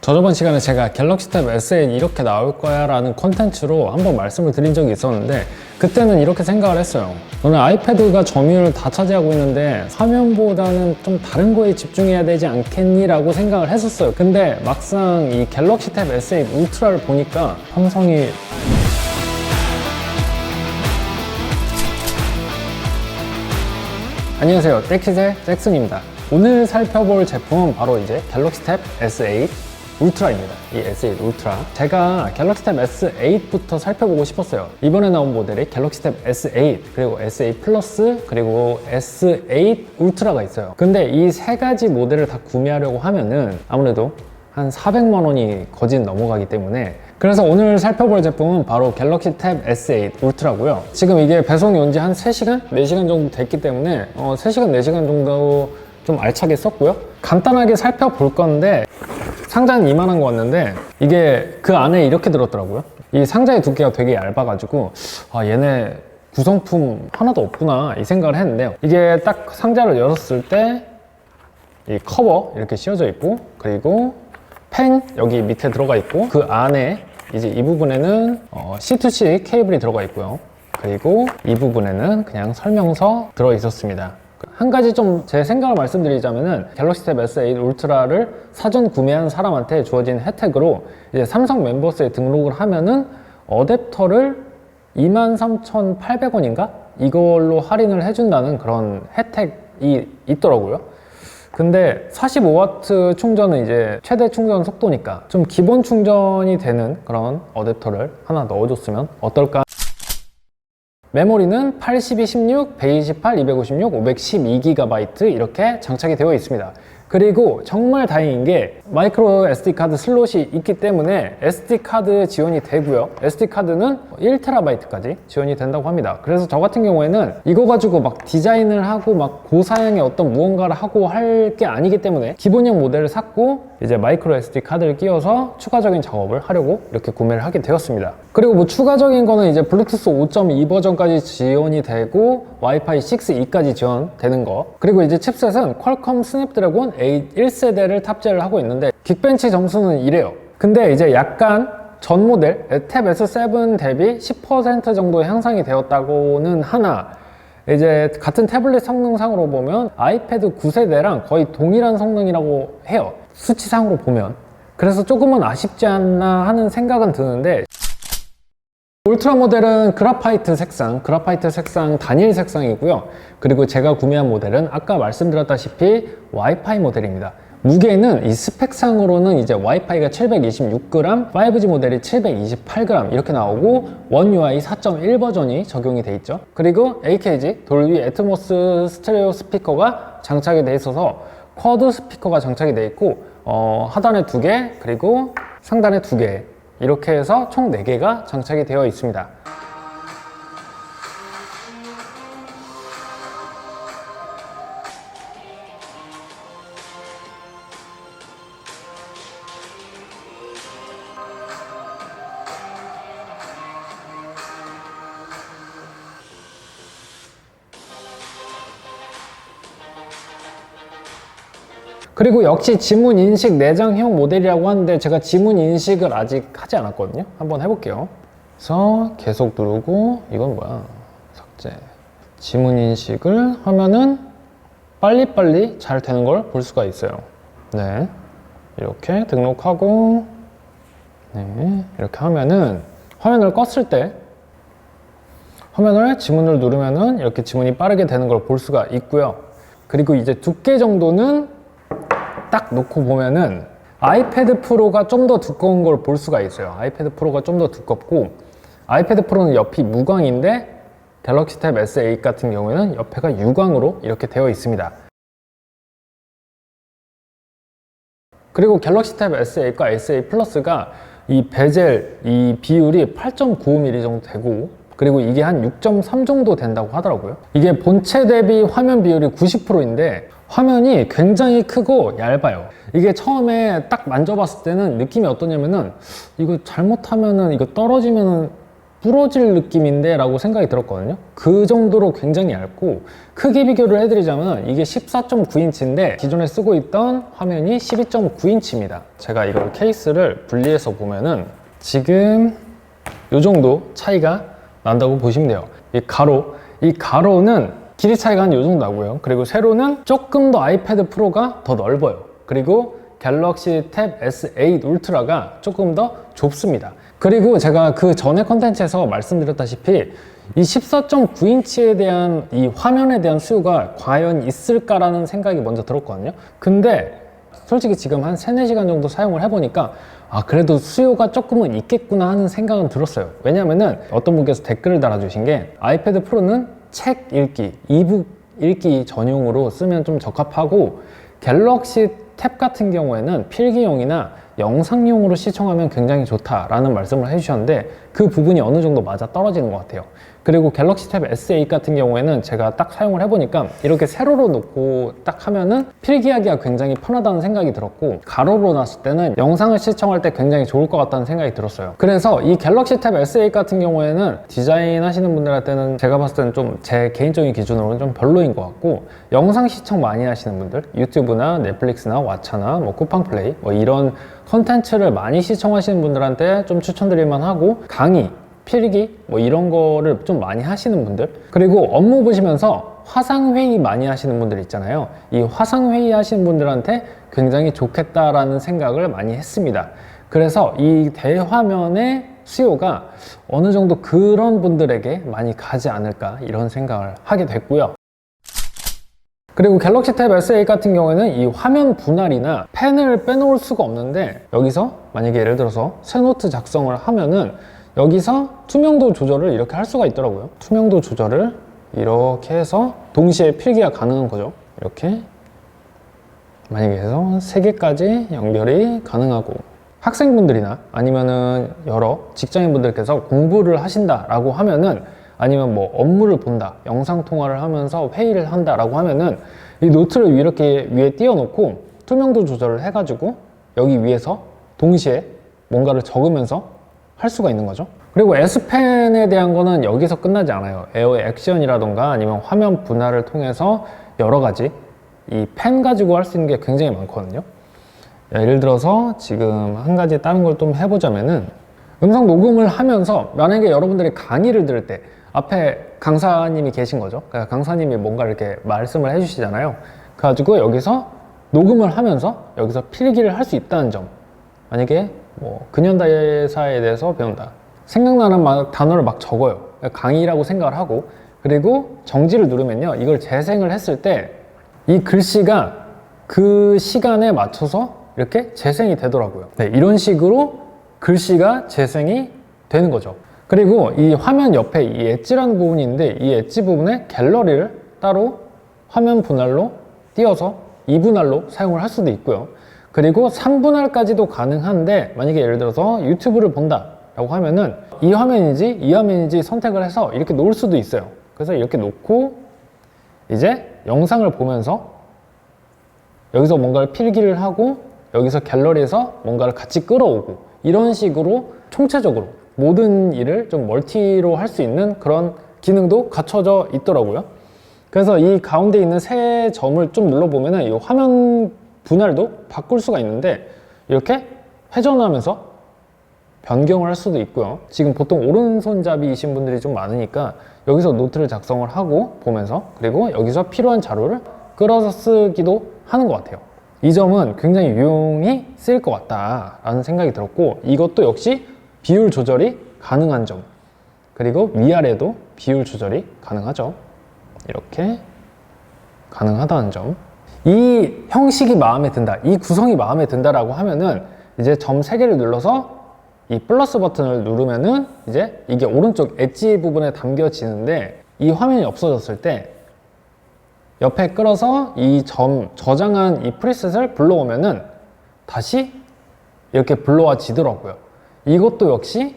저저번 시간에 제가 갤럭시 탭 S8 이렇게 나올 거야 라는 컨텐츠로 한번 말씀을 드린 적이 있었는데 그때는 이렇게 생각을 했어요 너는 아이패드가 점유율을 다 차지하고 있는데 화면보다는 좀 다른 거에 집중해야 되지 않겠니? 라고 생각을 했었어요 근데 막상 이 갤럭시 탭 S8 울트라를 보니까 삼성이 안녕하세요. 떼키의 잭슨입니다. 오늘 살펴볼 제품은 바로 이제 갤럭시 탭 S8 울트라입니다. 이 S8 울트라. 제가 갤럭시 탭 S8부터 살펴보고 싶었어요. 이번에 나온 모델이 갤럭시 탭 S8, 그리고 S8 플러스, 그리고 S8 울트라가 있어요. 근데 이 세 가지 모델을 다 구매하려고 하면은 아무래도 한 400만 원이 거진 넘어가기 때문에 그래서 오늘 살펴볼 제품은 바로 갤럭시 탭 S8 울트라고요 지금 이게 배송이 온 지 한 3시간? 4시간 정도 됐기 때문에 어, 3시간, 4시간 정도 좀 알차게 썼고요 간단하게 살펴볼 건데 상자는 이만한 거 왔는데 이게 그 안에 이렇게 들었더라고요. 이 상자의 두께가 되게 얇아가지고 아 얘네 구성품 하나도 없구나 이 생각을 했는데요. 이게 딱 상자를 열었을 때 이 커버 이렇게 씌워져 있고 그리고 펜 여기 밑에 들어가 있고 그 안에 이제 이 부분에는 어, C2C 케이블이 들어가 있고요. 그리고 이 부분에는 그냥 설명서 들어 있었습니다 한 가지 좀 제 생각을 말씀드리자면은 갤럭시 탭 S8 울트라를 사전 구매한 사람한테 주어진 혜택으로 이제 삼성 멤버스에 등록을 하면은 어댑터를 23,800원인가? 이걸로 할인을 해준다는 그런 혜택이 있더라고요. 근데 45W 충전은 이제 최대 충전 속도니까 좀 기본 충전이 되는 그런 어댑터를 하나 넣어줬으면 어떨까? 메모리는 82, 16, 128, 256, 512GB 이렇게 장착이 되어 있습니다. 그리고 정말 다행인 게 마이크로 SD 카드 슬롯이 있기 때문에 SD 카드 지원이 되고요. SD 카드는 1TB까지 지원이 된다고 합니다. 그래서 저 같은 경우에는 이거 가지고 막 디자인을 하고 막 고사양의 어떤 무언가를 하고 할 게 아니기 때문에 기본형 모델을 샀고 이제 마이크로 SD 카드를 끼워서 추가적인 작업을 하려고 이렇게 구매를 하게 되었습니다. 그리고 뭐 추가적인 거는 이제 블루투스 5.2 버전까지 지원이 되고 와이파이 6E까지 지원되는 거 그리고 이제 칩셋은 퀄컴 스냅드래곤 8 1세대를 탑재를 하고 있는데 긱벤치 점수는 이래요. 근데 이제 약간 전 모델 탭 S7 대비 10% 정도 향상이 되었다고는 하나. 이제 같은 태블릿 성능상으로 보면 아이패드 9세대랑 거의 동일한 성능이라고 해요. 수치상으로 보면. 그래서 조금은 아쉽지 않나 하는 생각은 드는데 울트라 모델은 그라파이트 색상, 그라파이트 색상 단일 색상이고요. 그리고 제가 구매한 모델은 아까 말씀드렸다시피 와이파이 모델입니다. 무게는 이 스펙상으로는 이제 와이파이가 726g, 5G 모델이 728g 이렇게 나오고 원 UI 4.1 버전이 적용이 돼 있죠. 그리고 AKG 돌비 애트모스 스테레오 스피커가 장착이 돼 있어서 쿼드 스피커가 장착이 돼 있고 어, 하단에 두 개, 그리고 상단에 두 개. 이렇게 해서 총 4개가 장착이 되어 있습니다. 그리고 역시 지문 인식 내장형 모델이라고 하는데 제가 지문 인식을 아직 하지 않았거든요. 한번 해볼게요. 그래서 계속 누르고 이건 뭐야? 삭제. 지문 인식을 하면은 빨리빨리 잘 되는 걸 볼 수가 있어요. 네. 이렇게 등록하고 네. 이렇게 하면은 화면을 껐을 때 화면을 지문을 누르면은 이렇게 지문이 빠르게 되는 걸 볼 수가 있고요. 그리고 이제 두께 정도는 딱 놓고 보면은 아이패드 프로가 좀 더 두꺼운 걸 볼 수가 있어요. 아이패드 프로가 좀 더 두껍고 아이패드 프로는 옆이 무광인데 갤럭시 탭 S8 같은 경우에는 옆에가 유광으로 이렇게 되어 있습니다. 그리고 갤럭시 탭 S8과 S8 플러스가 이 베젤 이 비율이 8.95mm 정도 되고 그리고 이게 한 6.3 정도 된다고 하더라고요. 이게 본체 대비 화면 비율이 90%인데 화면이 굉장히 크고 얇아요. 이게 처음에 딱 만져봤을 때는 느낌이 어떠냐면은 이거 잘못하면은 이거 떨어지면은 부러질 느낌인데 라고 생각이 들었거든요. 그 정도로 굉장히 얇고 크기 비교를 해드리자면 이게 14.9인치인데 기존에 쓰고 있던 화면이 12.9인치입니다. 제가 이걸 케이스를 분리해서 보면은 지금 이 정도 차이가 난다고 보시면 돼요. 이 가로. 이 가로는 길이 차이가 한이 정도 나고요. 그리고 세로는 조금 더 아이패드 프로가 더 넓어요. 그리고 갤럭시 탭 S8 울트라가 조금 더 좁습니다. 그리고 제가 그 전에 컨텐츠에서 말씀드렸다시피 이 14.9인치에 대한 이 화면에 대한 수요가 과연 있을까라는 생각이 먼저 들었거든요. 근데 솔직히 지금 한 3, 4시간 정도 사용을 해보니까 아 그래도 수요가 조금은 있겠구나 하는 생각은 들었어요. 왜냐면은 어떤 분께서 댓글을 달아주신 게 아이패드 프로는 책 읽기, 이북 읽기 전용으로 쓰면 좀 적합하고 갤럭시 탭 같은 경우에는 필기용이나 영상용으로 시청하면 굉장히 좋다라는 말씀을 해주셨는데 그 부분이 어느 정도 맞아 떨어지는 것 같아요 그리고 갤럭시 탭 S8 같은 경우에는 제가 딱 사용을 해보니까 이렇게 세로로 놓고 딱 하면은 필기하기가 굉장히 편하다는 생각이 들었고 가로로 놨을 때는 영상을 시청할 때 굉장히 좋을 것 같다는 생각이 들었어요. 그래서 이 갤럭시 탭 S8 같은 경우에는 디자인 하시는 분들한테는 제가 봤을 때는 좀 제 개인적인 기준으로는 좀 별로인 것 같고 영상 시청 많이 하시는 분들 유튜브나 넷플릭스나 왓챠나 뭐 쿠팡플레이 뭐 이런 컨텐츠를 많이 시청하시는 분들한테 좀 추천드릴만 하고 강의 필기? 뭐 이런 거를 좀 많이 하시는 분들. 그리고 업무 보시면서 화상 회의 많이 하시는 분들 있잖아요. 이 화상 회의 하시는 분들한테 굉장히 좋겠다라는 생각을 많이 했습니다. 그래서 이 대화면의 수요가 어느 정도 그런 분들에게 많이 가지 않을까 이런 생각을 하게 됐고요. 그리고 갤럭시 탭 S8 같은 경우에는 이 화면 분할이나 펜을 빼놓을 수가 없는데 여기서 만약에 예를 들어서 새 노트 작성을 하면은 여기서 투명도 조절을 이렇게 할 수가 있더라고요. 투명도 조절을 이렇게 해서 동시에 필기가 가능한 거죠. 이렇게 만약에 해서 3개까지 연결이 가능하고 학생분들이나 아니면은 여러 직장인분들께서 공부를 하신다라고 하면은 아니면 뭐 업무를 본다, 영상 통화를 하면서 회의를 한다라고 하면은 이 노트를 이렇게 위에 띄워놓고 투명도 조절을 해가지고 여기 위에서 동시에 뭔가를 적으면서 할 수가 있는 거죠. 그리고 S펜에 대한 거는 여기서 끝나지 않아요. 에어 액션이라던가 아니면 화면 분할을 통해서 여러 가지 이 펜 가지고 할 수 있는 게 굉장히 많거든요. 예를 들어서 지금 한 가지 다른 걸 좀 해보자면은 음성 녹음을 하면서 만약에 여러분들이 강의를 들을 때 앞에 강사님이 계신 거죠. 그러니까 강사님이 뭔가 이렇게 말씀을 해주시잖아요. 그래가지고 여기서 녹음을 하면서 여기서 필기를 할 수 있다는 점. 만약에 뭐 근현대사에 대해서 배운다. 생각나는 막 단어를 막 적어요. 강의라고 생각을 하고 그리고 정지를 누르면요. 이걸 재생을 했을 때 이 글씨가 그 시간에 맞춰서 이렇게 재생이 되더라고요. 네, 이런 식으로 글씨가 재생이 되는 거죠. 그리고 이 화면 옆에 이 엣지라는 부분이 있는데 이 엣지 부분에 갤러리를 따로 화면 분할로 띄어서 2분할로 사용을 할 수도 있고요. 그리고 3분할까지도 가능한데 만약에 예를 들어서 유튜브를 본다 라고 하면은 이 화면인지 이 화면인지 선택을 해서 이렇게 놓을 수도 있어요. 그래서 이렇게 놓고 이제 영상을 보면서 여기서 뭔가를 필기를 하고 여기서 갤러리에서 뭔가를 같이 끌어오고 이런 식으로 총체적으로 모든 일을 좀 멀티로 할 수 있는 그런 기능도 갖춰져 있더라고요. 그래서 이 가운데 있는 세 점을 좀 눌러보면은 이 화면 분할도 바꿀 수가 있는데 이렇게 회전하면서 변경을 할 수도 있고요. 지금 보통 오른손잡이이신 분들이 좀 많으니까 여기서 노트를 작성을 하고 보면서 그리고 여기서 필요한 자료를 끌어서 쓰기도 하는 것 같아요. 이 점은 굉장히 유용히 쓰일 것 같다라는 생각이 들었고 이것도 역시 비율 조절이 가능한 점 그리고 위아래도 비율 조절이 가능하죠. 이렇게 가능하다는 점. 이 형식이 마음에 든다, 이 구성이 마음에 든다라고 하면은 이제 점 3개를 눌러서 이 플러스 버튼을 누르면은 이제 이게 오른쪽 엣지 부분에 담겨지는데 이 화면이 없어졌을 때 옆에 끌어서 이 점 저장한 이 프리셋을 불러오면은 다시 이렇게 불러와 지더라고요. 이것도 역시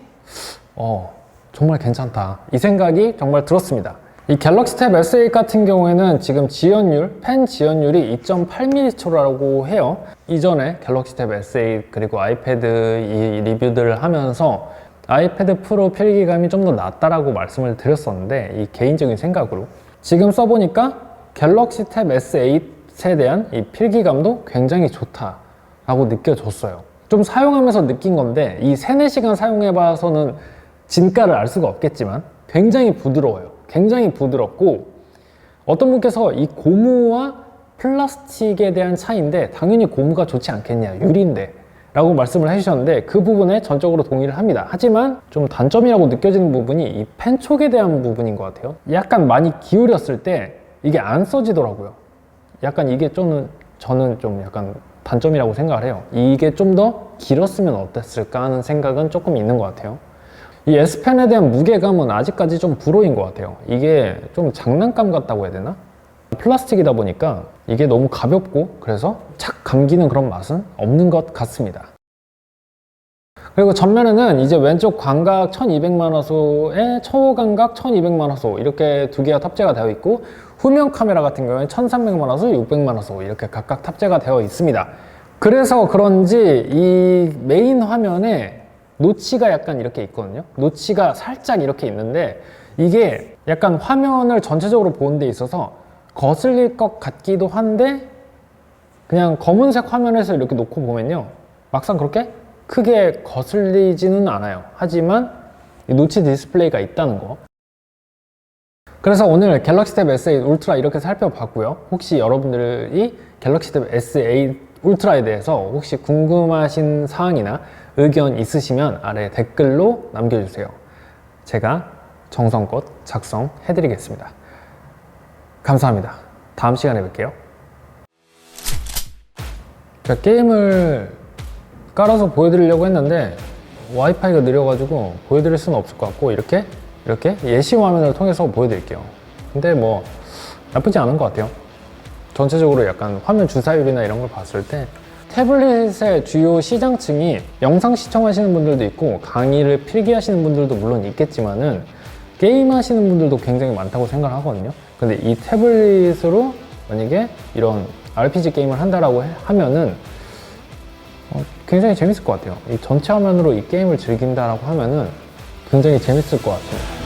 어, 정말 괜찮다. 이 생각이 정말 들었습니다. 이 갤럭시 탭 S8 같은 경우에는 지금 지연율, 펜 지연율이 2.8mH라고 해요. 이전에 갤럭시 탭 S8 그리고 아이패드 이 리뷰들을 하면서 아이패드 프로 필기감이 좀 더 낫다라고 말씀을 드렸었는데 이 개인적인 생각으로 지금 써보니까 갤럭시 탭 S8에 대한 이 필기감도 굉장히 좋다라고 느껴졌어요. 좀 사용하면서 느낀 건데 이 3, 4시간 사용해봐서는 진가를 알 수가 없겠지만 굉장히 부드러워요. 굉장히 부드럽고 어떤 분께서 이 고무와 플라스틱에 대한 차이인데 당연히 고무가 좋지 않겠냐 유리인데 라고 말씀을 해주셨는데 그 부분에 전적으로 동의를 합니다. 하지만 좀 단점이라고 느껴지는 부분이 이 펜촉에 대한 부분인 것 같아요. 약간 많이 기울였을 때 이게 안 써지더라고요. 약간 이게 좀 저는 좀 약간 단점이라고 생각을 해요. 이게 좀 더 길었으면 어땠을까 하는 생각은 조금 있는 것 같아요 이 S펜에 대한 무게감은 아직까지 좀 불호인 것 같아요. 이게 좀 장난감 같다고 해야 되나? 플라스틱이다 보니까 이게 너무 가볍고 그래서 착 감기는 그런 맛은 없는 것 같습니다. 그리고 전면에는 이제 왼쪽 광각 1200만 화소에 초광각 1200만 화소 이렇게 두 개가 탑재가 되어 있고 후면 카메라 같은 경우에 1300만 화소, 600만 화소 이렇게 각각 탑재가 되어 있습니다. 그래서 그런지 이 메인 화면에 노치가 약간 이렇게 있거든요. 노치가 살짝 이렇게 있는데 이게 약간 화면을 전체적으로 보는 데 있어서 거슬릴 것 같기도 한데 그냥 검은색 화면에서 이렇게 놓고 보면요. 막상 그렇게 크게 거슬리지는 않아요. 하지만 이 노치 디스플레이가 있다는 거. 그래서 오늘 갤럭시 탭 S8 울트라 이렇게 살펴봤고요. 혹시 여러분들이 갤럭시 탭 S8 울트라에 대해서 혹시 궁금하신 사항이나 의견 있으시면 아래 댓글로 남겨주세요. 제가 정성껏 작성해드리겠습니다. 감사합니다. 다음 시간에 뵐게요. 제가 게임을 깔아서 보여드리려고 했는데 와이파이가 느려가지고 보여드릴 수는 없을 것 같고 이렇게 이렇게 예시 화면을 통해서 보여드릴게요. 근데 뭐 나쁘지 않은 것 같아요. 전체적으로 약간 화면 주사율이나 이런 걸 봤을 때 태블릿의 주요 시장층이 영상 시청하시는 분들도 있고 강의를 필기하시는 분들도 물론 있겠지만은 게임 하시는 분들도 굉장히 많다고 생각을 하거든요. 근데 이 태블릿으로 만약에 이런 RPG 게임을 한다라고 해- 하면은 어, 굉장히 재밌을 것 같아요. 이 전체 화면으로 이 게임을 즐긴다라고 하면은 굉장히 재밌을 것 같아요.